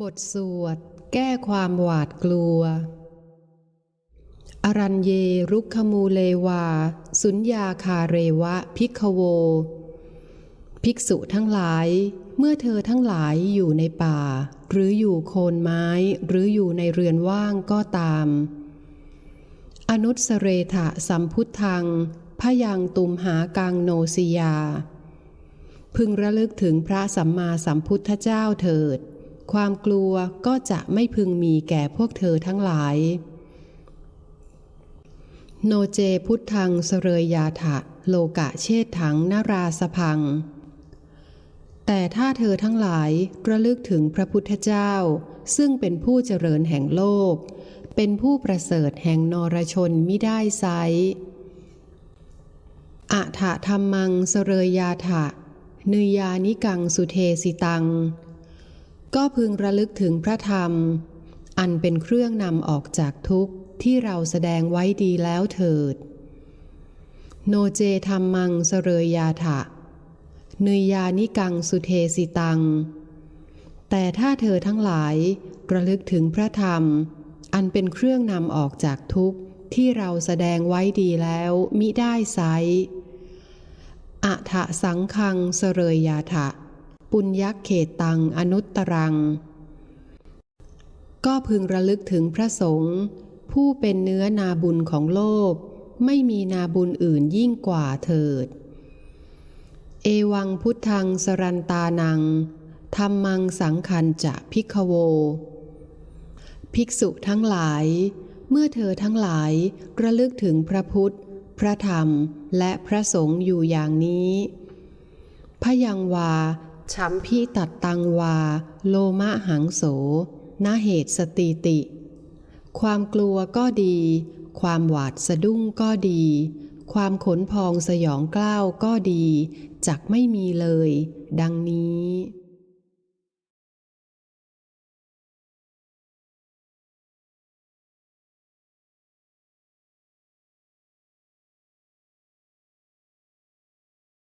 บทสวด แก้ความหวาดกลัว อรัญเยรุกขมูเลวา สุญญาคาเรวะพิกขโว ภิกษุทั้งหลาย เมื่อเธอทั้งหลายอยู่ในป่า หรืออยู่โคนไม้ หรืออยู่ในเรือนว่างก็ตาม อนุสเรทะสัมพุทธังพยังตุมหากังโนสิยา พึงระลึกถึงพระสัมมาสัมพุทธเจ้าเถิด ความกลัวก็จะไม่พึงมีแก่พวกเธอทั้งหลาย โนเจพุทธังเสเรยยาถะ โลกะเชษถังนาราสพัง แต่ถ้าเธอทั้งหลายระลึกถึงพระพุทธเจ้า ซึ่งเป็นผู้เจริญแห่งโลก เป็นผู้ประเสริฐแห่งนรชนมิได้ไซอะถะธรรมังเสเรยยาถะนยานิกังสุเทสิตัง ก็พึงระลึกถึงพระธรรม อันเป็นเครื่องนำออกจากทุกข์ที่เราแสดงไว้ดีแล้วเถิด โนเจธรรมังสเรยยาถะนยานิกังสุเทสิตัง แต่ถ้าเธอทั้งหลายระลึกถึงพระธรรม อันเป็นเครื่องนำออกจากทุกข์ที่เราแสดงไว้ดีแล้วมิได้ไซอะถะสังคังสเรยยาถะ ปุญญเขตตังอนุตตรัง ก็พึงระลึกถึงพระสงฆ์ผู้เป็นเนื้อนาบุญของโลก ไม่มีนาบุญอื่นยิ่งกว่าเถิด เอวังพุทธังสรันตานังธรรมังสังคันจะพิกขโว ภิกษุทั้งหลาย เมื่อเธอทั้งหลายระลึกถึงพระพุทธ พระธรรมและพระสงฆ์อยู่อย่างนี้พยังวา ชัมพิตัดตังวา โลมะหังโสนาเหตุสติติ ความกลัวก็ดี ความหวาดสะดุ้งก็ดี ความขนพองสยองกล้าวก็ดี จักไม่มีเลย ดังนี้